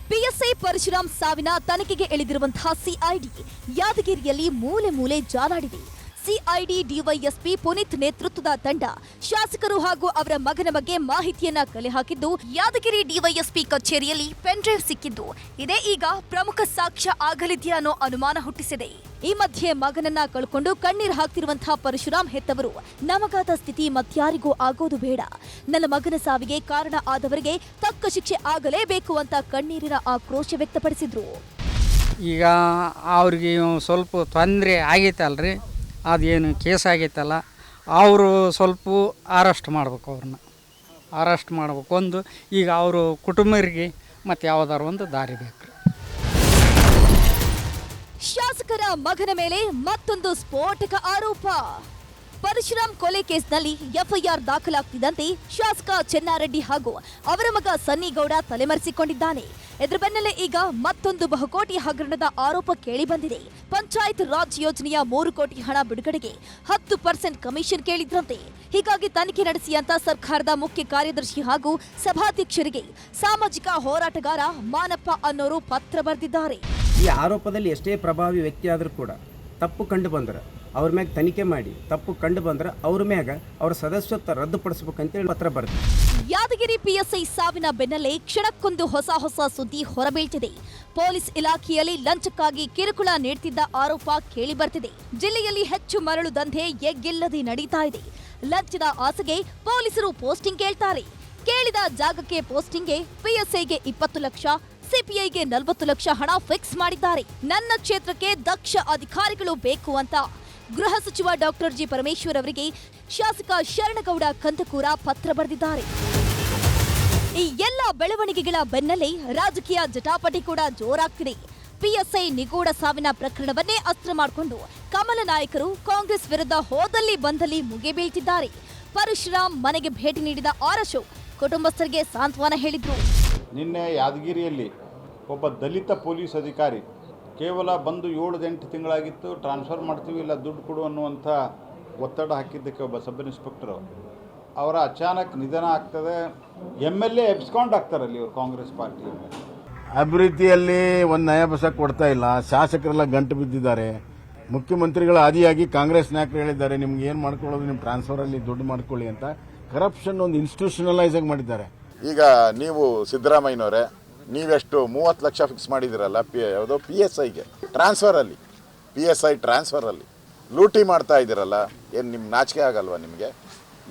Speaker 9: ಪಿಎಸ್ಐ ಪರಶುರಾಮ್ ಸಾವಿನ ತನಿಖೆಗೆ ಇಳಿದಿರುವಂತಹ ಸಿಐಡಿ ಯಾದಗಿರಿಯಲ್ಲಿ ಮೂಲೆ ಮೂಲೆ ಜಾಲಾಡಿದೆ. ಸಿಐಡಿ ಡಿವೈಎಸ್ಪಿ ಪುನೀತ್ ನೇತೃತ್ವದ ತಂಡ ಶಾಸಕರು ಹಾಗೂ ಅವರ ಮಗನ ಬಗ್ಗೆ ಮಾಹಿತಿಯನ್ನ ಕಲೆ ಹಾಕಿದ್ದು, ಯಾದಗಿರಿ ಡಿವೈಎಸ್ಪಿ ಕಚೇರಿಯಲ್ಲಿ ಪೆನ್ಡ್ರೈವ್ ಸಿಕ್ಕಿದ್ದು. ಇದೇ ಈಗ ಪ್ರಮುಖ ಸಾಕ್ಷ್ಯ ಆಗಲಿದೆಯಾ ಅನ್ನೋ ಅನುಮಾನ ಹುಟ್ಟಿಸಿದೆ. ಈ ಮಧ್ಯೆ ಮಗನನ್ನ ಕಳ್ಕೊಂಡು ಕಣ್ಣೀರು ಹಾಕ್ತಿರುವಂತಹ ಪರಶುರಾಮ್ ಹೆತ್ತವರು ನಮಗಾದ ಸ್ಥಿತಿ ಮತ್ಯಾರಿಗೂ ಆಗೋದು ಬೇಡ. ನನ್ನ ಮಗನ ಸಾವಿಗೆ ಕಾರಣ ಆದವರಿಗೆ ತಕ್ಕ ಶಿಕ್ಷೆ ಆಗಲೇಬೇಕು ಅಂತ ಕಣ್ಣೀರಿನ ಆಕ್ರೋಶ ವ್ಯಕ್ತಪಡಿಸಿದ್ರು.
Speaker 10: ಈಗ ಅವ್ರಿಗೆ ಸ್ವಲ್ಪ ತೊಂದರೆ ಆಗೈತಲ್ರಿ. ಅದೇನು ಕೇಸ್ ಆಗೈತಲ್ಲ, ಅವರು ಸ್ವಲ್ಪ ಅರೆಸ್ಟ್ ಮಾಡ್ಬೇಕು ಅವ್ರನ್ನ. ಅರೆಸ್ಟ್ ಮಾಡ್ಬೇಕು. ಒಂದು, ಈಗ ಅವರು ಕುಟುಂಬರಿಗೆ ಮತ್ತು ಯಾವುದಾರು ಒಂದು ದಾರಿ ಬೇಕು.
Speaker 9: ಶಾಸಕರ ಮಗನ ಮೇಲೆ ಮತ್ತೊಂದು ಸ್ಫೋಟಕ ಆರೋಪ. ಪರಶುರಾಮ್ ಕೊಲೆ ಕೇಸ್ನಲ್ಲಿ ಎಫ್ಐಆರ್ ದಾಖಲಾಗ್ತಿದ್ದಂತೆ ಶಾಸಕ ಚೆನ್ನಾರೆಡ್ಡಿ ಹಾಗೂ ಅವರ ಮಗ ಸನ್ನಿಗೌಡ ತಲೆಮರೆಸಿಕೊಂಡಿದ್ದಾನೆ. ಇದರ ಬೆನ್ನಲ್ಲೇ ಈಗ ಮತ್ತೊಂದು ಬಹುಕೋಟಿ ಹಗರಣದ ಆರೋಪ ಕೇಳಿ ಬಂದಿದೆ. ಪಂಚಾಯತ್ ರಾಜ್ ಯೋಜನೆಯ ಮೂರು ಕೋಟಿ ಹಣ ಬಿಡುಗಡೆಗೆ ಹತ್ತು ಪರ್ಸೆಂಟ್ ಕಮಿಷನ್ ಕೇಳಿದ್ರಂತೆ. ಹೀಗಾಗಿ ತನಿಖೆ ನಡೆಸಿ ಅಂತ ಸರ್ಕಾರದ ಮುಖ್ಯ ಕಾರ್ಯದರ್ಶಿ ಹಾಗೂ ಸಭಾಧ್ಯಕ್ಷರಿಗೆ ಸಾಮಾಜಿಕ ಹೋರಾಟಗಾರ ಮಾನಪ್ಪ ಅನ್ನೋರು ಪತ್ರ ಬರೆದಿದ್ದಾರೆ.
Speaker 11: ಈ ಆರೋಪದಲ್ಲಿ ಎಷ್ಟೇ ಪ್ರಭಾವಿ ವ್ಯಕ್ತಿ ಆದರೂ ಕೂಡ ತಪ್ಪು ಕಂಡು ಬಂದ್ರೆ. ಅವ್ರ ಮ್ಯಾಗ ತನಿಖೆ ಮಾಡಿ, ತಪ್ಪು ಕಂಡು ಬಂದ್ರೆ ಅವ್ರ ಮ್ಯಾಗ ಅವ್ರ ಸದಸ್ಯತ್ವ ಹೇಳಿ ಪತ್ರ ಬರ್ತದೆ.
Speaker 9: ಯಾದಗಿರಿ ಪಿಎಸ್ಐ ಸಾವಿನ ಬೆನ್ನಲ್ಲೇ ಕ್ಷಣಕ್ಕೊಂದು ಹೊಸ ಹೊಸ ಸುದ್ದಿ ಹೊರಬೀಳ್ತಿದೆ. ಪೊಲೀಸ್ ಇಲಾಖೆಯಲ್ಲಿ ಲಂಚಕ್ಕಾಗಿ ಕಿರುಕುಳ ನೀಡುತ್ತಿದ್ದ ಆರೋಪ ಕೇಳಿ ಬರ್ತಿದೆ ಜಿಲ್ಲೆಯಲ್ಲಿ ಹೆಚ್ಚು ಮರಳು ದಂಧೆ ಎಗ್ಗಿಲ್ಲದೆ ನಡೀತಾ ಇದೆ. ಲಂಚದ ಆಸೆಗೆ ಪೊಲೀಸರು ಪೋಸ್ಟಿಂಗ್ ಕೇಳ್ತಾರೆ. ಕೇಳಿದ ಜಾಗಕ್ಕೆ ಪೋಸ್ಟಿಂಗ್ಗೆ ಪಿಎಸ್ಐಗೆ ಇಪ್ಪತ್ತು ಲಕ್ಷ, ಸಿಪಿಐಗೆ ನಲವತ್ತು ಲಕ್ಷ ಹಣ ಫಿಕ್ಸ್ ಮಾಡಿದ್ದಾರೆ. ನನ್ನ ಕ್ಷೇತ್ರಕ್ಕೆ ದಕ್ಷ ಅಧಿಕಾರಿಗಳು ಬೇಕು ಅಂತ ಗೃಹ ಸಚಿವ ಡಾಕ್ಟರ್ ಜಿ ಪರಮೇಶ್ವರ್ ಅವರಿಗೆ ಶಾಸಕ ಶರಣಗೌಡ ಕಂದಕೂರ ಪತ್ರ ಬರೆದಿದ್ದಾರೆ. ಈ ಎಲ್ಲ ಬೆಳವಣಿಗೆಗಳ ಬೆನ್ನಲ್ಲೇ ರಾಜಕೀಯ ಜಟಾಪಟಿ ಕೂಡ ಜೋರಾಗ್ತಿದೆ. ಪಿಎಸ್ಐ ನಿಗೂಢ ಸಾವಿನ ಪ್ರಕರಣವನ್ನೇ ಅಸ್ತ್ರ ಮಾಡಿಕೊಂಡು ಕಮಲ ನಾಯಕರು ಕಾಂಗ್ರೆಸ್ ವಿರುದ್ಧ ಹೋದಲ್ಲಿ ಬಂದಲ್ಲಿ ಮುಗಿಬೀಳ್ತಿದ್ದಾರೆ ಪರಶುರಾಮ್ ಮನೆಗೆ ಭೇಟಿ ನೀಡಿದ ಆರಶು ಕುಟುಂಬಸ್ಥರಿಗೆ ಸಾಂತ್ವನ ಹೇಳಿದ್ರು.
Speaker 8: ನಿನ್ನೆ ಯಾದಗಿರಿಯಲ್ಲಿ ಒಬ್ಬ ದಲಿತ ಪೊಲೀಸ್ ಅಧಿಕಾರಿ ಕೇವಲ ಬಂದು ಏಳು ಎಂಟು ತಿಂಗಳಾಗಿತ್ತು. ಟ್ರಾನ್ಸ್ಫರ್ ಮಾಡ್ತೀವಿ ಇಲ್ಲ ದುಡ್ಡು ಕೊಡು ಅನ್ನುವಂಥ ಒತ್ತಡ ಹಾಕಿದ್ದಕ್ಕೆ ಒಬ್ಬ ಸಬ್ ಇನ್ಸ್ಪೆಕ್ಟರು ಅವರ. ಅಚಾನಕ್ ನಿಧನ ಆಗ್ತದೆ. ಎಂ ಎಲ್ ಎ ಎಬ್ಸ್ಕೊಂಡು ಆಗ್ತಾರಲ್ಲಿ ಇವರು ಕಾಂಗ್ರೆಸ್ ಪಾರ್ಟಿ
Speaker 12: ಅಭಿವೃದ್ಧಿಯಲ್ಲಿ ಒಂದು ನಯ ಕೊಡ್ತಾ ಇಲ್ಲ. ಶಾಸಕರೆಲ್ಲ ಗಂಟು ಬಿದ್ದಿದ್ದಾರೆ. ಮುಖ್ಯಮಂತ್ರಿಗಳ ಆದಿಯಾಗಿ ಕಾಂಗ್ರೆಸ್ ನಾಯಕರು ಹೇಳಿದ್ದಾರೆ ನಿಮ್ಗೆ ಏನು ಮಾಡ್ಕೊಳ್ಳೋದು ನಿಮ್ಮ ಟ್ರಾನ್ಸ್ಫರಲ್ಲಿ ದುಡ್ಡು ಮಾಡ್ಕೊಳ್ಳಿ ಅಂತ. ಕರಪ್ಷನ್ ಒಂದು ಇನ್ಸ್ಟಿಟ್ಯೂಷನಲೈಸ್ ಆಗಿ ಮಾಡಿದ್ದಾರೆ.
Speaker 3: ಈಗ ನೀವು ಸಿದ್ದರಾಮಯ್ಯನವರೇ ನೀವೆಷ್ಟು ಮೂವತ್ತು ಲಕ್ಷ ಫಿಕ್ಸ್ ಮಾಡಿದಿರಲ್ಲ ಪಿ ಯಾವುದೋ ಪಿ ಎಸ್ ಐಗೆ ಟ್ರಾನ್ಸ್ಫರಲ್ಲಿ ಪಿ ಎಸ್ ಐ ಟ್ರಾನ್ಸ್ಫರಲ್ಲಿ ಲೂಟಿ ಮಾಡ್ತಾ ಇದ್ದೀರಲ್ಲ, ಏನು ನಿಮ್ಮ ನಾಚಿಕೆ ಆಗಲ್ವಾ ನಿಮಗೆ?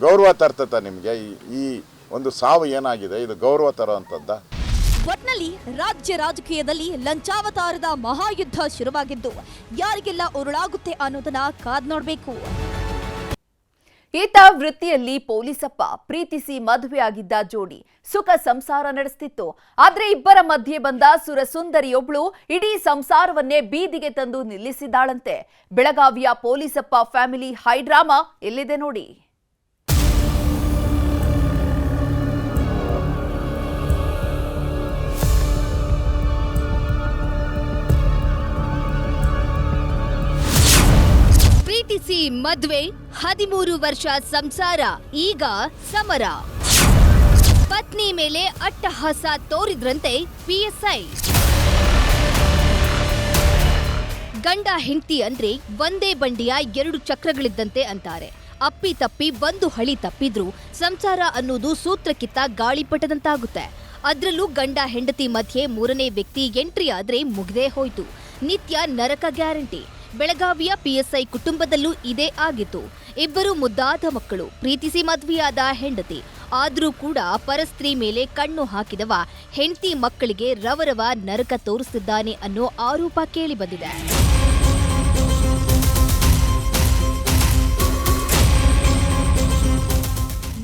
Speaker 3: ಗೌರವ ತರ್ತತ ನಿಮಗೆ, ಈ- ಒಂದು ಸಾವು ಏನಾಗಿದೆ? ಇದು ಗೌರವ ತರೋವಂಥದ್ದಾ
Speaker 9: ಒಟ್ನಲ್ಲಿ ರಾಜ್ಯ ರಾಜಕೀಯದಲ್ಲಿ ಲಂಚಾವತಾರದ ಮಹಾಯುದ್ಧ ಶುರುವಾಗಿದ್ದು, ಯಾರಿಗೆಲ್ಲ ಉರುಳಾಗುತ್ತೆ ಅನ್ನೋದನ್ನ ಕಾದ್ ನೋಡ್ಬೇಕು
Speaker 1: ಈತ ವೃತ್ತಿಯಲ್ಲಿ ಪೊಲೀಸಪ್ಪ ಪ್ರೀತಿಸಿ ಮದುವೆಯಾಗಿದ್ದ ಜೋಡಿ ಸುಖ ಸಂಸಾರ ನಡೆಸ್ತಿತ್ತು. ಆದ್ರೆ ಇಬ್ಬರ ಮಧ್ಯೆ ಬಂದ ಸುರಸುಂದರಿಯೊಬ್ಳು ಇಡೀ ಸಂಸಾರವನ್ನೇ ಬೀದಿಗೆ ತಂದು ನಿಲ್ಲಿಸಿದ್ದಾಳಂತೆ. ಬೆಳಗಾವಿಯ ಪೊಲೀಸಪ್ಪ ಫ್ಯಾಮಿಲಿ ಹೈಡ್ರಾಮಾ ಎಲ್ಲಿದೆ ನೋಡಿ.
Speaker 9: ಪ್ರೀತಿಸಿ ಮದ್ವೆ ಹದಿಮೂರು ವರ್ಷ ಸಂಸಾರ, ಈಗ ಸಮರ. ಪತ್ನಿ ಮೇಲೆ ಅಟ್ಟಹಾಸ ತೋರಿದ್ರಂತೆ ಪಿಎಸ್ಐ ಗಂಡ ಹೆಂಡತಿ ಅಂದ್ರೆ ಒಂದೇ ಬಂಡಿಯ ಎರಡು ಚಕ್ರಗಳಿದ್ದಂತೆ ಅಂತಾರೆ. ಅಪ್ಪಿ ತಪ್ಪಿ ಒಂದು ಹಳಿ ತಪ್ಪಿದ್ರು ಸಂಸಾರ ಅನ್ನೋದು ಸೂತ್ರಕ್ಕಿತ್ತ ಗಾಳಿಪಟದಂತಾಗುತ್ತೆ. ಅದ್ರಲ್ಲೂ ಗಂಡ ಹೆಂಡತಿ ಮಧ್ಯೆ ಮೂರನೇ ವ್ಯಕ್ತಿ ಎಂಟ್ರಿ ಆದ್ರೆ ಮುಗ್ದೇ ಹೋಯ್ತು. ನಿತ್ಯ ನರಕ ಗ್ಯಾರಂಟಿ. ಬೆಳಗಾವಿಯ ಪಿಎಸ್ಐ ಕುಟುಂಬದಲ್ಲೂ ಇದೇ ಆಗಿತ್ತು. ಇಬ್ಬರು ಮುದ್ದಾದ ಮಕ್ಕಳು, ಪ್ರೀತಿಸಿ ಮದುವೆಯಾದ ಹೆಂಡತಿ, ಆದರೂ ಕೂಡ ಪರಸ್ತ್ರೀ ಮೇಲೆ ಕಣ್ಣು ಹಾಕಿದವ, ಹೆಂಡತಿ ಮಕ್ಕಳಿಗೆ ರವರವ ನರಕ ತೋರಿಸಿದ್ದಾನೆ ಅನ್ನೋ ಆರೋಪ ಕೇಳಿಬಂದಿದೆ.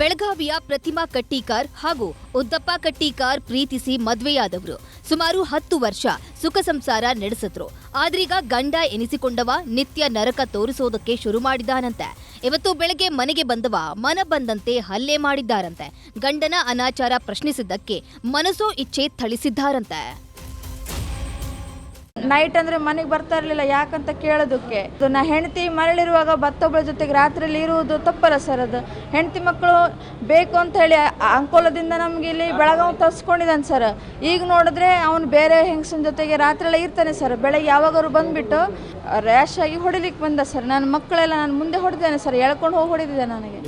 Speaker 9: ಬೆಳಗಾವಿಯ ಪ್ರತಿಮಾ ಕಟ್ಟಿಕಾರ್ ಹಾಗೂ ಉದ್ದಪ್ಪ ಕಟ್ಟಿಕಾರ್ ಪ್ರೀತಿಸಿ ಮದುವೆಯಾದವರು. ಸುಮಾರು ಹತ್ತು ವರ್ಷ ಸುಖ ಸಂಸಾರ ನಡೆಸಿದ್ರು. ಆದ್ರೀಗ ಗಂಡ ಎನಿಸಿಕೊಂಡವ ನಿತ್ಯ ನರಕ ತೋರಿಸೋದಕ್ಕೆ ಶುರು ಮಾಡಿದಾನಂತೆ. ಇವತ್ತು ಬೆಳಗ್ಗೆ ಮನೆಗೆ ಬಂದವ ಮನ ಬಂದಂತೆ ಹಲ್ಲೆ ಮಾಡಿದ್ದಾರಂತೆ. ಗಂಡನ ಅನಾಚಾರ ಪ್ರಶ್ನಿಸಿದ್ದಕ್ಕೆ ಮನಸೋ ಇಚ್ಛೆ ಥಳಿಸಿದ್ದಾರಂತೆ.
Speaker 13: ನೈಟ್ ಅಂದ್ರೆ ಮನೆಗೆ ಬರ್ತಾ ಇರಲಿಲ್ಲ, ಯಾಕಂತ ಕೇಳೋದಕ್ಕೆ. ನಾ ಹೆಂಡತಿ ಮರಳಿರುವಾಗ ಭತ್ತೊಬ್ಬಳ ಜೊತೆಗೆ ರಾತ್ರಿಯಲ್ಲಿ ಇರುವುದು ತಪ್ಪಲ್ಲ ಸರ್ ಅದು. ಹೆಂಡತಿ ಮಕ್ಕಳು ಬೇಕು ಅಂತ ಹೇಳಿ ಅಂಕೋಲದಿಂದ ನಮ್ಗೆ ಇಲ್ಲಿ ಬೆಳಗಾವ್ ತರಿಸ್ಕೊಂಡಿದ್ದಾನೆ ಸರ್. ಈಗ ನೋಡಿದ್ರೆ ಅವನು ಬೇರೆ ಹೆಂಗಸಿನ ಜೊತೆಗೆ ರಾತ್ರಿ ಎಲ್ಲ ಇರ್ತಾನೆ ಸರ್. ಬೆಳಗ್ಗೆ ಯಾವಾಗಾದ್ರು ಬಂದ್ಬಿಟ್ಟು ರ್ಯಾಶ್ ಆಗಿ ಹೊಡಿಲಿಕ್ಕೆ ಬಂದ ಸರ್. ನನ್ನ ಮಕ್ಕಳೆಲ್ಲ ನಾನು ಮುಂದೆ ಹೊಡೆದಿದ್ದಾನೆ ಸರ್. ಎಳ್ಕೊಂಡು ಹೋಗಿ ಹೊಡೆದಿದ್ದೆ ನನಗೆ.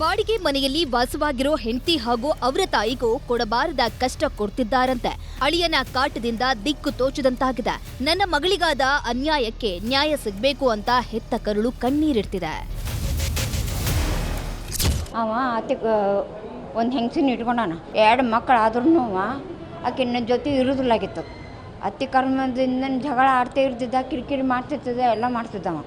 Speaker 9: ಬಾಡಿಗೆ ಮನೆಯಲ್ಲಿ ವಾಸವಾಗಿರೋ ಹೆಂಡತಿ ಹಾಗೂ ಅವರ ತಾಯಿಗೂ ಕೊಡಬಾರದ ಕಷ್ಟ ಕೊಡ್ತಿದ್ದಾರಂತೆ. ಅಳಿಯನ ಕಾಟದಿಂದ ದಿಕ್ಕು ತೋಚದಂತಾಗಿದೆ. ನನ್ನ ಮಗಳಿಗಾದ ಅನ್ಯಾಯಕ್ಕೆ ನ್ಯಾಯ ಸಿಗಬೇಕು ಅಂತ ಹೆತ್ತ ಕರುಳು ಕಣ್ಣೀರಿಡ್ತಿದೆ.
Speaker 14: ಅವ ಆತಿ ಒಂದು ಹೆಂಗಸಿನ ಇಟ್ಕೊಂಡಾನ. ಎರಡು ಮಕ್ಕಳು ಆದ್ರೂ ನನ್ನ ಜೊತೆ ಇರೋದಿಲ್ಲಾಗಿತ್ತು ಅತಿ ಕರ್ಮದಿಂದ ಜಗಳ ಆಡ್ತಾ ಇರ್ತಿದ್ದ, ಕಿರಿಕಿರಿ ಮಾಡ್ತಿರ್ತಿದ್ದ, ಎಲ್ಲ ಮಾಡ್ತಿದ್ದವ.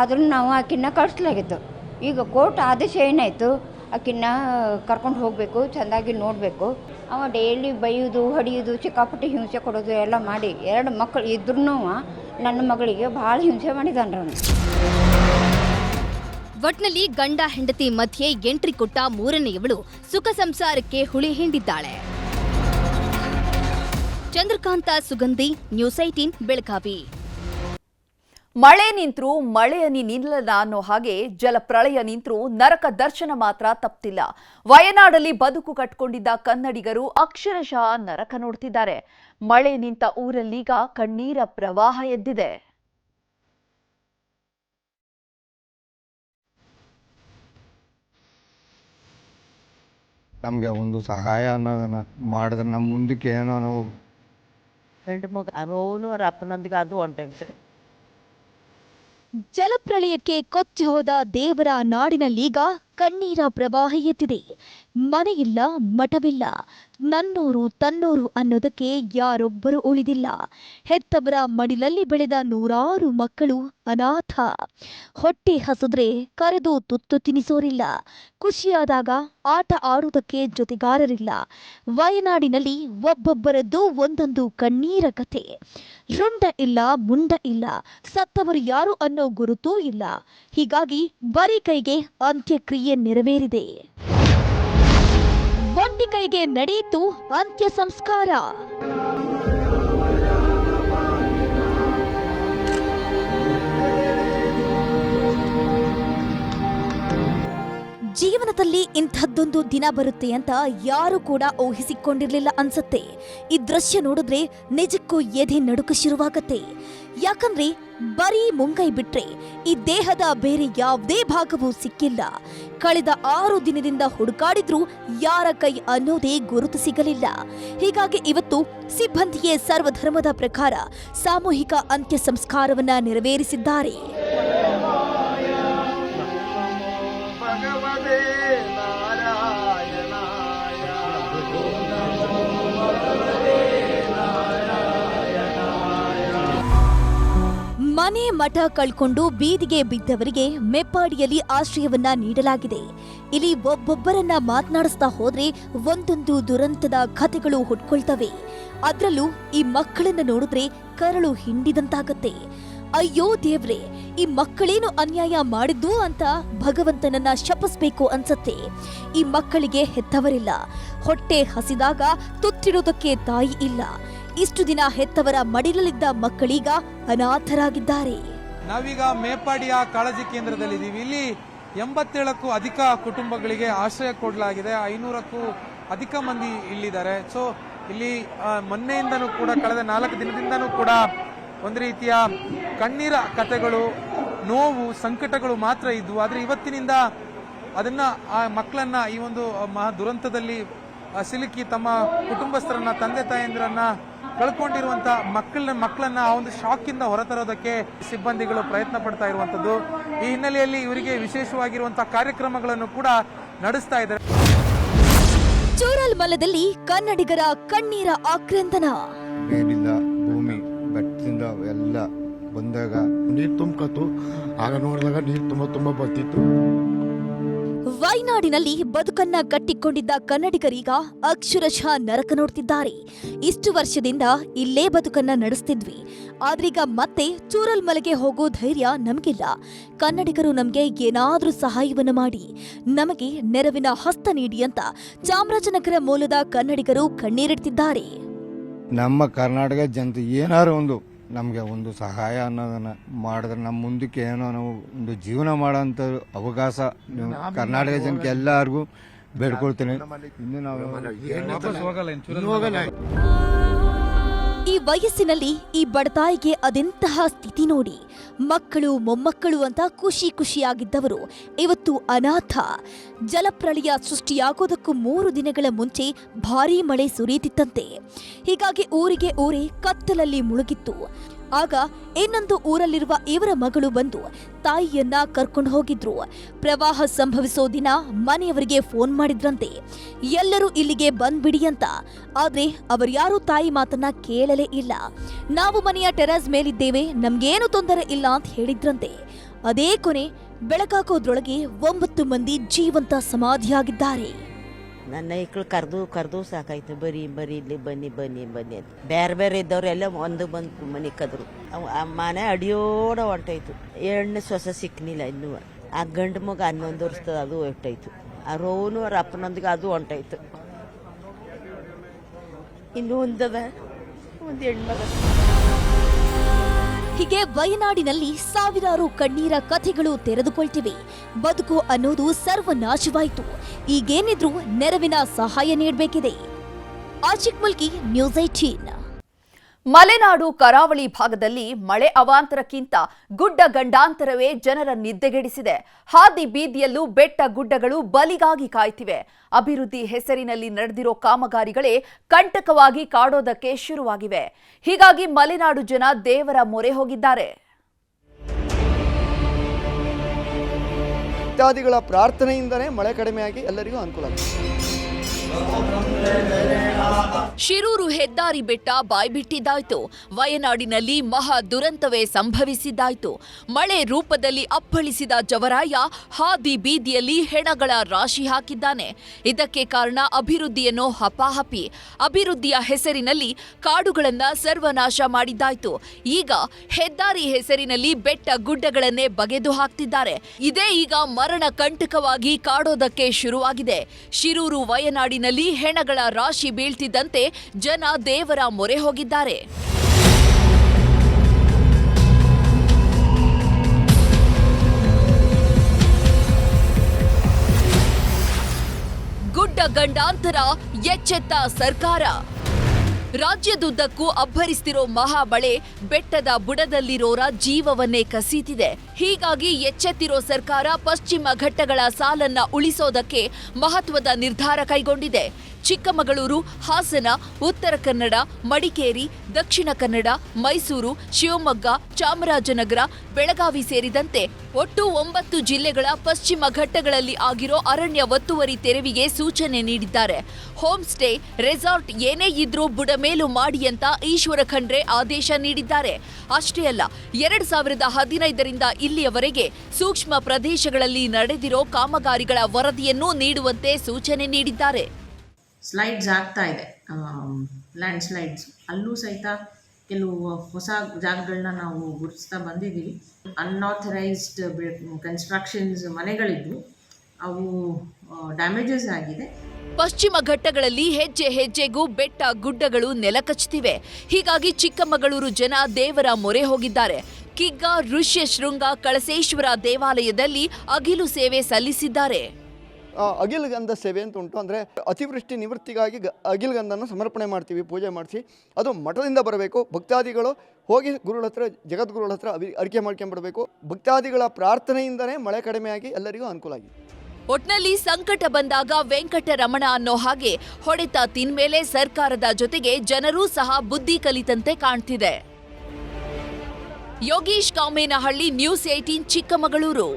Speaker 14: ಆದ್ರೂ ನಾವು ಆಕಿನ್ನ ಕಳಿಸ್ಲಾಗಿತ್ತು. ಈಗ ಕೋರ್ಟ್ ಆದೇಶ ಏನಾಯಿತು? ಆಕಿನ್ನ ಕರ್ಕೊಂಡು ಹೋಗಬೇಕು, ಚೆಂದಾಗಿ ನೋಡಬೇಕು. ಅವ ಡೈಲಿ ಬೈಯೋದು, ಹೊಡೆಯೋದು, ಸಿಕ್ಕಾಪಟ್ಟೆ ಹಿಂಸೆ ಕೊಡೋದು ಎಲ್ಲ ಮಾಡಿ, ಎರಡು ಮಕ್ಕಳು ಇದ್ರೂ ನನ್ನ ಮಗಳಿಗೆ ಭಾಳ ಹಿಂಸೆ ಮಾಡಿದಾನ
Speaker 9: ಒಟ್ನಲ್ಲಿ ಗಂಡ ಹೆಂಡತಿ ಮಧ್ಯೆ ಎಂಟ್ರಿ ಕೊಟ್ಟ ಮೂರನೆಯವಳು ಸುಖ ಸಂಸಾರಕ್ಕೆ ಹುಳಿ ಹಿಂಡಿದ್ದಾಳೆ. Chandrakanta Sugandhi, news eighteen, Belagavi.
Speaker 1: ಮಳೆ ನಿಂತರೂ ಮಳೆಯನಿ ನಿಲ್ಲಲ್ಲ ಅನ್ನೋ ಹಾಗೆ ಜಲಪ್ರಳಯ ನಿಂತರೂ ನರಕ ದರ್ಶನ ಮಾತ್ರ ತಪ್ತಿಲ್ಲ. ವಯನಾಡಲ್ಲಿ ಬದುಕು ಕಟ್ಕೊಂಡಿದ್ದ ಕನ್ನಡಿಗರು ಅಕ್ಷರಶಃ ನರಕ ನೋಡ್ತಿದ್ದಾರೆ. ಮಳೆ ನಿಂತ ಊರಲ್ಲೀಗ ಕಣ್ಣೀರ ಪ್ರವಾಹ ಎದ್ದಿದೆ.
Speaker 15: ನಮ್ಗೆ ಒಂದು ಸಹಾಯ ಅನ್ನೋದನ್ನ ಮಾಡಿದ್ರೆ ನಮ್ಮ ಮುಂದಕ್ಕೆ ಏನೋ ನಾವು
Speaker 16: ಅವನು ಅವ್ರ ಅಪ್ಪನೊಂದಿಗೆ ಅದು
Speaker 9: ಜಲಪ್ರಳಯಕ್ಕೆ ಕೊಚ್ಚಿ ಹೋದ ದೇವರ ನಾಡಿನಲ್ಲೀಗ ಕಣ್ಣೀರ ಪ್ರವಾಹ ಎತ್ತಿದೆ. ಮನೆಯಿಲ್ಲ, ಮಠವಿಲ್ಲ. ನನ್ನೂರು, ತನ್ನೂರು ಅನ್ನೋದಕ್ಕೆ ಯಾರೊಬ್ಬರು ಉಳಿದಿಲ್ಲ. ಹೆತ್ತವರ ಮಡಿಲಲ್ಲಿ ಬೆಳೆದ ನೂರಾರು ಮಕ್ಕಳು ಅನಾಥ. ಹೊಟ್ಟೆ ಹಸಿದ್ರೆ ಕರೆದು ತುತ್ತು ತಿನಿಸೋರಿಲ್ಲ. ಖುಷಿಯಾದಾಗ ಆಟ ಆಡುವುದಕ್ಕೆ ಜೊತೆಗಾರರಿಲ್ಲ. ವಯನಾಡಿನಲ್ಲಿ ಒಬ್ಬೊಬ್ಬರದ್ದು ಒಂದೊಂದು ಕಣ್ಣೀರ ಕಥೆ. ರುಂಡ ಇಲ್ಲ, ಮುಂಡ ಇಲ್ಲ. ಸತ್ತವರು ಯಾರು ಅನ್ನೋ ಗುರುತೂ ಇಲ್ಲ. ಹೀಗಾಗಿ ಬರೀ ಕೈಗೆ ಅಂತ್ಯಕ್ರಿಯೆ ನೆರವೇರಿದೆ. ಕೈಗೆ ನಡೆಯಿತು ಅಂತ್ಯ ಸಂಸ್ಕಾರ. ಜೀವನದಲ್ಲಿ ಇಂಥದ್ದೊಂದು ದಿನ ಬರುತ್ತೆ ಅಂತ ಯಾರು ಕೂಡ ಊಹಿಸಿಕೊಂಡಿರಲಿಲ್ಲ ಅನ್ಸತ್ತೆ. ಈ ದೃಶ್ಯ ನೋಡಿದ್ರೆ ನಿಜಕ್ಕೂ ಎದೆ ನಡುಕ ಶುರುವಾಗತ್ತೆ. ಯಾಕಂದ್ರೆ ಬರೀ ಮುಂಗೈ ಬಿಟ್ರೆ ಈ ದೇಹದ ಬೇರೆ ಯಾವುದೇ ಭಾಗವೂ ಸಿಕ್ಕಿಲ್ಲ. ಕಳೆದ ಆರು ದಿನದಿಂದ ಹುಡುಕಾಡಿದ್ರೂ ಯಾರ ಕೈ ಅನ್ನೋದೇ ಗುರುತು ಸಿಗಲಿಲ್ಲ. ಹೀಗಾಗಿ ಇವತ್ತು ಸಿಬ್ಬಂದಿಯೇ ಸರ್ವಧರ್ಮದ ಪ್ರಕಾರ ಸಾಮೂಹಿಕ ಅಂತ್ಯ ಸಂಸ್ಕಾರವನ್ನ ನೆರವೇರಿಸಿದ್ದಾರೆ. ಮನೆ ಮಠ ಕಳ್ಕೊಂಡು ಬೀದಿಗೆ ಬಿದ್ದವರಿಗೆ ಮೆಪ್ಪಾಡಿಯಲ್ಲಿ ಆಶ್ರಯವನ್ನ ನೀಡಲಾಗಿದೆ. ಇಲ್ಲಿ ಒಬ್ಬೊಬ್ಬರನ್ನ ಮಾತನಾಡಿಸ್ತಾ ಹೋದ್ರೆ ಒಂದೊಂದು ದುರಂತದ ಕಥೆಗಳು ಹುಟ್ಕೊಳ್ತವೆ ಅದರಲ್ಲೂ ಈ ಮಕ್ಕಳನ್ನ ನೋಡಿದ್ರೆ ಕರಳು ಹಿಂಡಿದಂತಾಗತ್ತೆ. ಅಯ್ಯೋ ದೇವ್ರೆ, ಈ ಮಕ್ಕಳೇನು ಅನ್ಯಾಯ ಮಾಡಿದ್ದು ಅಂತ ಭಗವಂತನನ್ನ ಶಪಿಸ್ಬೇಕು ಅನ್ಸತ್ತೆ. ಈ ಮಕ್ಕಳಿಗೆ ಹೆತ್ತವರಿಲ್ಲ. ಹೊಟ್ಟೆ ಹಸಿದಾಗ ತುತ್ತಿಡೋದಕ್ಕೆ ತಾಯಿ ಇಲ್ಲ. ಇಷ್ಟು ದಿನ ಹೆತ್ತವರ ಮಡಿಲಲ್ಲಿದ್ದ ಮಕ್ಕಳೀಗ ಅನಾಥರಾಗಿದ್ದಾರೆ.
Speaker 17: ನಾವೀಗ ಮೇಪಾಡಿಯ ಕಾಳಜಿ ಕೇಂದ್ರದಲ್ಲಿದ್ದೀವಿ. ಇಲ್ಲಿ ಎಂಬತ್ತೇಳಕ್ಕೂ ಅಧಿಕ ಕುಟುಂಬಗಳಿಗೆ ಆಶ್ರಯ ಕೊಡಲಾಗಿದೆ. ಐನೂರಕ್ಕೂ ಅಧಿಕ ಮಂದಿ ಇಲ್ಲಿದ್ದಾರೆ. ಸೊ ಇಲ್ಲಿ ಮೊನ್ನೆಯಿಂದನೂ ಕೂಡ ಕಳೆದ ನಾಲ್ಕು ದಿನದಿಂದನೂ ಕೂಡ ಒಂದು ರೀತಿಯ ಕಣ್ಣೀರ ಕಥೆಗಳು ನೋವು, ಸಂಕಟಗಳು ಮಾತ್ರ ಇದ್ವು. ಆದರೆ ಇವತ್ತಿನಿಂದ ಅದನ್ನ, ಆ ಮಕ್ಕಳನ್ನ ಈ ಒಂದು ಮಹಾ ದುರಂತದಲ್ಲಿ ಸಿಲುಕಿ ತಮ್ಮ ಕುಟುಂಬಸ್ಥರನ್ನ, ತಂದೆ ತಾಯಂದಿರನ್ನ ಕಳ್ಕೊಂಡಿರುವಂತ ಮಕ್ಕಳನ್ನ ಮಕ್ಕಳನ್ನ ಆ ಒಂದು ಶಾಕಿಂದ ಹೊರತರೋದಕ್ಕೆ ಸಿಬ್ಬಂದಿಗಳು ಪ್ರಯತ್ನ ಪಡ್ತಾ ಇರುವಂತದ್ದು. ಈ ಹಿನ್ನೆಲೆಯಲ್ಲಿ ಇವರಿಗೆ ವಿಶೇಷವಾಗಿರುವಂತಹ ಕಾರ್ಯಕ್ರಮಗಳನ್ನು ಕೂಡ ನಡೆಸ್ತಾ ಇದ್ದಾರೆ.
Speaker 9: ಚೂರಲ್ಮಲದಲ್ಲಿ ಕನ್ನಡಿಗರ ಕಣ್ಣೀರ ಆಕ್ರಂದನ.
Speaker 15: ಮೇಲಿಂದ ಭೂಮಿ ಬೆಟ್ಟದಿಂದ ಎಲ್ಲ ಬಂದಾಗ ನೀರು ತುಂಬ್ಕತ್ತು ಆಗ ನೋಡಿದಾಗ ನೀರು ತುಂಬ ತುಂಬ ಬರ್ತಿತ್ತು.
Speaker 9: ವೈನಾಡಿನಲ್ಲಿ ಬದುಕನ್ನ ಕಟ್ಟಿಕೊಂಡಿದ್ದ ಕನ್ನಡಿಗರೀಗ ಅಕ್ಷರಶಃ ನರಕ ನೋಡ್ತಿದ್ದಾರೆ. ಇಷ್ಟು ವರ್ಷದಿಂದ ಇಲ್ಲೇ ಬದುಕನ್ನ ನಡೆಸ್ತಿದ್ವಿ. ಆದ್ರೀಗ ಮತ್ತೆ ಚೂರಲ್ ಮಲೆಗೆ ಹೋಗೋ ಧೈರ್ಯ ನಮಗಿಲ್ಲ. ಕನ್ನಡಿಗರು ನಮಗೆ ಏನಾದರೂ ಸಹಾಯವನ್ನು ಮಾಡಿ. ನಮಗೆ ನೆರವಿನ ಹಸ್ತ ನೀಡಿ ಅಂತ ಚಾಮರಾಜನಗರ ಮೂಲದ ಕನ್ನಡಿಗರು ಕಣ್ಣೀರಿಡ್ತಿದ್ದಾರೆ.
Speaker 15: ನಮ್ಮ ಕರ್ನಾಟಕ ಜನತೆ ಏನಾದ್ರು ಒಂದು ನಮಗೆ ಒಂದು ಸಹಾಯ ಅನ್ನೋದನ್ನ ಮಾಡಿದ್ರೆ ನಮ್ಮ ಮುಂದಕ್ಕೆ ಏನೋ ನಾವು ಒಂದು ಜೀವನ ಮಾಡೋಂಥ ಅವಕಾಶ ನೀವು ಕರ್ನಾಟಕ ಜನಕ್ಕೆ ಎಲ್ಲರಿಗೂ ಬೇಡ್ಕೊಳ್ತೀನಿ. ಇನ್ನು ನಾವು
Speaker 9: ಈ ವಯಸ್ಸಿನಲ್ಲಿ ಈ ಬಡತಾಯಿಗೆ ಅದೆಂತಹ ಸ್ಥಿತಿ ನೋಡಿ. ಮಕ್ಕಳು ಮೊಮ್ಮಕ್ಕಳು ಅಂತ ಖುಷಿ ಖುಷಿಯಾಗಿದ್ದವರು. ಇವತ್ತು ಅನಾಥ. ಜಲಪ್ರಳಯ ಸೃಷ್ಟಿಯಾಗೋದಕ್ಕೂ ಮೂರು ದಿನಗಳ ಮುಂಚೆ ಭಾರೀ ಮಳೆ ಸುರಿಯುತ್ತಿತ್ತಂತೆ ಹೀಗಾಗಿ ಊರಿಗೆ ಊರೇ ಕತ್ತಲಲ್ಲಿ ಮುಳುಗಿತ್ತು. ಆಗ ಇನ್ನೊಂದು ಊರಲ್ಲಿರುವ ಇವರ ಮಗಳು ಬಂದು ತಾಯಿಯನ್ನ ಕರ್ಕೊಂಡು ಹೋಗಿದ್ರು. ಪ್ರವಾಹ ಸಂಭವಿಸೋ ದಿನ ಮನೆಯವರಿಗೆ ಫೋನ್ ಮಾಡಿದ್ರಂತೆ. ಎಲ್ಲರೂ ಇಲ್ಲಿಗೆ ಬಂದ್ಬಿಡಿ ಅಂತ. ಆದ್ರೆ ಅವರ್ಯಾರೂ ತಾಯಿ ಮಾತನ್ನ ಕೇಳಲೇ ಇಲ್ಲ. ನಾವು ಮನೆಯ ಟೆರಸ್ ಮೇಲಿದ್ದೇವೆ, ನಮ್ಗೇನು ತೊಂದರೆ ಇಲ್ಲ ಅಂತ ಹೇಳಿದ್ರಂತೆ. ಅದೇ ಕೊನೆ ಬೆಳಕಾಕೋದ್ರೊಳಗೆ ಒಂಬತ್ತು ಮಂದಿ ಜೀವಂತ ಸಮಾಧಿಯಾಗಿದ್ದಾರೆ.
Speaker 16: ನನ್ನ ಮಕ್ಕಳು ಕರೆದು ಕರೆದು ಸಾಕಾಯ್ತು. ಬರೀ, ಬರಿ ಇಲ್ಲಿ ಬನ್ನಿ ಬನ್ನಿ ಬನ್ನಿ ಅಂತ. ಬೇರೆ ಬೇರೆ ಇದ್ದವರೆಲ್ಲ ಒಂದು ಬಂದು ಮನೆ ಕದ್ರು. ಮನೆ ಅಡಿಯೋಡ ಹೊಂಟೋಯ್ತು ಎಣ್ಣೆ ಸೊಸೆ ಸಿಕ್ಕನಿಲ್ಲ ಇನ್ನೂ. ಆ ಗಂಡು ಮಗ ಹನ್ನೊಂದು ವರ್ಷದ ಅದು ಹೊಂಟೋಯ್ತು ಆ ರೋನು, ಅವ್ರ ಅಪ್ಪನೊಂದಿಗೆ ಅದು ಹೊಂಟೋಯ್ತು ಇನ್ನೂ ಒಂದದ ಒಂದು ಹೆಣ್ಮಗ.
Speaker 9: ಹೀಗೆ ವಯನಾಡಿನಲ್ಲಿ ಸಾವಿರಾರು ಕಣ್ಣೀರ ಕಥೆಗಳು ತೆರೆದುಕೊಳ್ತಿವೆ. ಬದುಕು ಅನ್ನೋದು ಸರ್ವನಾಶವಾಯಿತು. ಈಗೇನಿದ್ರೂ ನೆರವಿನ ಸಹಾಯ ನೀಡಬೇಕಿದೆ. ಆಚಿಕ್ ಮುಲ್ಕಿ, ನ್ಯೂಸ್ ಐಟೀನ್
Speaker 1: ಮಲೆನಾಡು ಕರಾವಳಿ ಭಾಗದಲ್ಲಿ ಮಳೆ ಅವಾಂತರಕ್ಕಿಂತ ಗುಡ್ಡ ಗಂಡಾಂತರವೇ ಜನರ ನಿದ್ದೆಗೆಡಿಸಿದೆ. ಹಾದಿ ಬೀದಿಯಲ್ಲೂ ಬೆಟ್ಟ ಗುಡ್ಡಗಳು ಬಲಿಗಾಗಿ ಕಾಯ್ತಿವೆ. ಅಭಿವೃದ್ಧಿ ಹೆಸರಿನಲ್ಲಿ ನಡೆದಿರೋ ಕಾಮಗಾರಿಗಳೇ ಕಂಟಕವಾಗಿ ಕಾಡೋದಕ್ಕೆ ಶುರುವಾಗಿವೆ. ಹೀಗಾಗಿ ಮಲೆನಾಡು ಜನ ದೇವರ ಮೊರೆ ಹೋಗಿದ್ದಾರೆ.
Speaker 18: ಇತ್ಯಾದಿಗಳ ಪ್ರಾರ್ಥನೆಯಿಂದಲೇ ಮಳೆ ಕಡಿಮೆಯಾಗಿ ಎಲ್ಲರಿಗೂ ಅನುಕೂಲ
Speaker 1: ಶಿರೂರು ಹೆದ್ದಾರಿ ಬೆಟ್ಟ ಬಾಯ್ಬಿಟ್ಟಿದ್ದಾಯ್ತು. ವಯನಾಡಿನಲ್ಲಿ ಮಹಾ ದುರಂತವೇ ಸಂಭವಿಸಿದ್ದಾಯ್ತು. ಮಳೆ ರೂಪದಲ್ಲಿ ಅಪ್ಪಳಿಸಿದ ಜವರಾಯ ಹಾದಿ ಬೀದಿಯಲ್ಲಿ ಹೆಣಗಳ ರಾಶಿ ಹಾಕಿದ್ದಾನೆ. ಇದಕ್ಕೆ ಕಾರಣ ಅಭಿವೃದ್ಧಿಯನ್ನು ಹಪಾಹಪಿ. ಅಭಿವೃದ್ಧಿಯ ಹೆಸರಿನಲ್ಲಿ ಕಾಡುಗಳನ್ನ ಸರ್ವನಾಶ ಮಾಡಿದ್ದಾಯ್ತು. ಈಗ ಹೆದ್ದಾರಿ ಹೆಸರಿನಲ್ಲಿ ಬೆಟ್ಟ ಗುಡ್ಡಗಳನ್ನೇ ಬಗೆದು ಹಾಕ್ತಿದ್ದಾರೆ. ಇದೇ ಈಗ ಮರಣ ಕಂಟಕವಾಗಿ ಕಾಡೋದಕ್ಕೆ ಶುರುವಾಗಿದೆ. ಶಿರೂರು ವಯನಾಡಿನಲ್ಲಿ ಹೆಣಗಳ ರಾಶಿ ಬೀಳ್ತಿದ್ದಂತೆ ಜನ ದೇವರ ಮೊರೆ ಹೋಗಿದ್ದಾರೆ. ಗುಡ್ಡ ಗಂಡಾಂತರ ಎಚ್ಚೆತ್ತ ಸರ್ಕಾರ. ರಾಜ್ಯದುದ್ದಕ್ಕೂ ಅಬ್ಬರಿಸ್ತಿರೋ ಮಹಾಬಳೆ ಬೆಟ್ಟದ ಬುಡದಲ್ಲಿರೋರ ಜೀವವನ್ನೇ ಕಸೀತಿದೆ. ಹೀಗಾಗಿ ಎಚ್ಚೆತ್ತಿರೋ ಸರ್ಕಾರ ಪಶ್ಚಿಮ ಘಟ್ಟಗಳ ಸಾಲನ್ನ ಉಳಿಸೋದಕ್ಕೆ ಮಹತ್ವದ ನಿರ್ಧಾರ ಕೈಗೊಂಡಿದೆ. ಚಿಕ್ಕಮಗಳೂರು, ಹಾಸನ, ಉತ್ತರ ಕನ್ನಡ, ಮಡಿಕೇರಿ, ದಕ್ಷಿಣ ಕನ್ನಡ, ಮೈಸೂರು, ಶಿವಮೊಗ್ಗ, ಚಾಮರಾಜನಗರ, ಬೆಳಗಾವಿ ಸೇರಿದಂತೆ ಒಟ್ಟು ಒಂಬತ್ತು ಜಿಲ್ಲೆಗಳ ಪಶ್ಚಿಮ ಘಟ್ಟಗಳಲ್ಲಿ ಆಗಿರೋ ಅರಣ್ಯ ಒತ್ತುವರಿ ತೆರವಿಗೆ ಸೂಚನೆ ನೀಡಿದ್ದಾರೆ. ಹೋಮ್ ಸ್ಟೇ, ರೆಸಾರ್ಟ್ ಏನೇ ಇದ್ರೂ ಬುಡಮೇಲು ಮಾಡಿ ಅಂತ ಈಶ್ವರ ಖಂಡ್ರೆ ಆದೇಶ ನೀಡಿದ್ದಾರೆ. ಅಷ್ಟೇ ಅಲ್ಲ, ಎರಡು ಸಾವಿರದ ಹದಿನೈದರಿಂದ ಇಲ್ಲಿಯವರೆಗೆ ಸೂಕ್ಷ್ಮ ಪ್ರದೇಶಗಳಲ್ಲಿ ನಡೆದಿರೋ ಕಾಮಗಾರಿಗಳ ವರದಿಯನ್ನೂ ನೀಡುವಂತೆ ಸೂಚನೆ ನೀಡಿದ್ದಾರೆ.
Speaker 19: ಸ್ಲೈಡ್ಸ್ ಆಗ್ತಾ ಇದೆ. ಲ್ಯಾಂಡ್ ಸ್ಲೈಡ್ಸ್ ಅಲ್ಲೂ ಸಹಿತ ಕೆಲವು ಹೊಸ ಜಾಗಗಳನ್ನ ನಾವು ಗುರುತಿಸ್ತಾ ಬಂದಿದ್ದೀವಿ. ಅನ್ಆಥರೈಸ್ಡ್ ಕನ್ಸ್ಟ್ರಕ್ಷನ್ಸ್ ಮನೆಗಳಿದ್ವು. ಅವು ಡ್ಯಾಮೇಜಸ್ ಆಗಿದೆ.
Speaker 1: ಪಶ್ಚಿಮ ಘಟ್ಟಗಳಲ್ಲಿ ಹೆಜ್ಜೆ ಹೆಜ್ಜೆಗೂ ಬೆಟ್ಟ ಗುಡ್ಡಗಳು ನೆಲಕಚ್ಚುತ್ತಿವೆ ಹೀಗಾಗಿ ಚಿಕ್ಕಮಗಳೂರು ಜನ ದೇವರ ಮೊರೆ ಹೋಗಿದ್ದಾರೆ. ಕಿಗ್ಗ ಋಷ್ಯ ಶೃಂಗ ಕಳಸೇಶ್ವರ ದೇವಾಲಯದಲ್ಲಿ ಅಗಿಲು ಸೇವೆ ಸಲ್ಲಿಸಿದ್ದಾರೆ.
Speaker 18: ಅಗಿಲಗಂಧ ಸೇವೆ ಅಂತ ಉಂಟು. ಅಂದರೆ ಅತಿವೃಷ್ಟಿ ನಿವೃತ್ತಿಗಾಗಿ ಗ ಸಮರ್ಪಣೆ ಮಾಡ್ತೀವಿ, ಪೂಜೆ ಮಾಡಿಸಿ. ಅದು ಮಠದಿಂದ ಬರಬೇಕು. ಭಕ್ತಾದಿಗಳು ಹೋಗಿ ಗುರುಗಳ ಹತ್ರ, ಜಗದ್ಗುರುಗಳ ಹತ್ರ ಅವಿ ಅರಿಕೆ ಮಾಡ್ಕೊಂಡ್ಬಿಡಬೇಕು ಭಕ್ತಾದಿಗಳ ಪ್ರಾರ್ಥನೆಯಿಂದನೇ ಮಳೆ ಕಡಿಮೆಯಾಗಿ ಎಲ್ಲರಿಗೂ ಅನುಕೂಲ ಆಗಿದೆ
Speaker 1: ಒಟ್ನಲ್ಲಿ ಸಂಕಟ ಬಂದಾಗ ವೆಂಕಟರಮಣ ಅನ್ನೋ ಹಾಗೆ ಹೊಡೆತ ತಿನ್ಮೇಲೆ ಸರ್ಕಾರದ ಜೊತೆಗೆ ಜನರೂ ಸಹ ಬುದ್ಧಿ ಕಲಿತಂತೆ ಕಾಣ್ತಿದೆ. Yogish Kamenahalli news eighteen Chikkamagaluru.